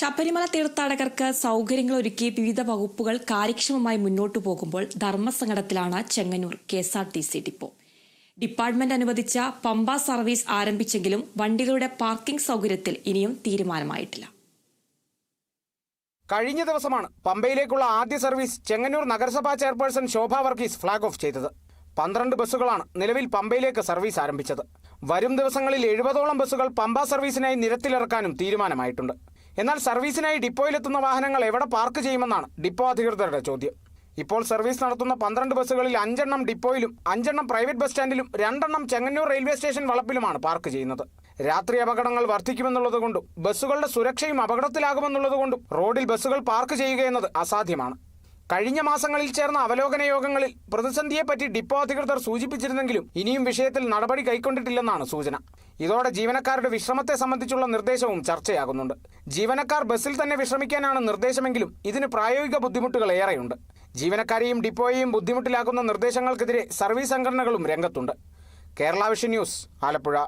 ശബരിമല തീർത്ഥാടകർക്ക് സൗകര്യങ്ങൾ ഒരുക്കി വിവിധ വകുപ്പുകൾ കാര്യക്ഷമമായി മുന്നോട്ടു പോകുമ്പോൾ ധർമ്മസങ്കടത്തിലാണ് Chengannur K S R T C depot. Department അനുവദിച്ച പമ്പ സർവീസ് ആരംഭിച്ചെങ്കിലും വണ്ടികളുടെ പാർക്കിംഗ് സൗകര്യത്തിൽ ഇനിയും തീരുമാനമായിട്ടില്ല. കഴിഞ്ഞ ദിവസമാണ് പമ്പയിലേക്കുള്ള ആദ്യ സർവീസ് ചെങ്ങന്നൂർ നഗരസഭാ chairperson Shobha Varghese flag off ചെയ്തത്. പന്ത്രണ്ട് ബസ്സുകളാണ് നിലവിൽ പമ്പയിലേക്ക് സർവീസ് ആരംഭിച്ചത്. വരും ദിവസങ്ങളിൽ എഴുപതോളം ബസ്സുകൾ പമ്പ സർവീസിനായി നിരത്തിലിറക്കാനും തീരുമാനമായിട്ടുണ്ട്. എന്നാൽ സർവീസിനായി ഡിപ്പോയിലെത്തുന്ന വാഹനങ്ങൾ എവിടെ പാർക്ക് ചെയ്യുമെന്നാണ് ഡിപ്പോ അധികൃതരുടെ ചോദ്യം. ഇപ്പോൾ സർവീസ് നടത്തുന്ന പന്ത്രണ്ട് ബസ്സുകളിൽ അഞ്ചെണ്ണം ഡിപ്പോയിലും അഞ്ചെണ്ണം പ്രൈവറ്റ് ബസ് സ്റ്റാൻഡിലും രണ്ടെണ്ണം ചെങ്ങന്നൂർ റെയിൽവേ സ്റ്റേഷൻ വളപ്പിലുമാണ് പാർക്ക് ചെയ്യുന്നത്. രാത്രി അപകടങ്ങൾ വർദ്ധിക്കുമെന്നുള്ളതുകൊണ്ടും ബസ്സുകളുടെ സുരക്ഷയും അപകടത്തിലാകുമെന്നുള്ളതുകൊണ്ടും റോഡിൽ ബസ്സുകൾ പാർക്ക് ചെയ്യുക എന്നത് അസാധ്യമാണ്. കഴിഞ്ഞ മാസങ്ങളിൽ ചേർന്ന അവലോകന യോഗങ്ങളിൽ പ്രതിസന്ധിയെപ്പറ്റി ഡിപ്പോ അധികൃതർ സൂചിപ്പിച്ചിരുന്നെങ്കിലും ഇനിയും വിഷയത്തിൽ നടപടി കൈക്കൊണ്ടിട്ടില്ലെന്നാണ് സൂചന. ഇതോടെ ജീവനക്കാരുടെ വിശ്രമത്തെ സംബന്ധിച്ചുള്ള നിർദ്ദേശവും ചർച്ചയാകുന്നുണ്ട്. ജീവനക്കാർ ബസ്സിൽ തന്നെ വിശ്രമിക്കാനാണ് നിർദ്ദേശമെങ്കിലും ഇതിന് പ്രായോഗിക ബുദ്ധിമുട്ടുകൾ ഏറെയുണ്ട്. ജീവനക്കാരെയും ഡിപ്പോയെയും ബുദ്ധിമുട്ടിലാക്കുന്ന നിർദ്ദേശങ്ങൾക്കെതിരെ സർവീസ് സംഘടനകളും രംഗത്തുണ്ട്. Kerala vision news Alappuzha.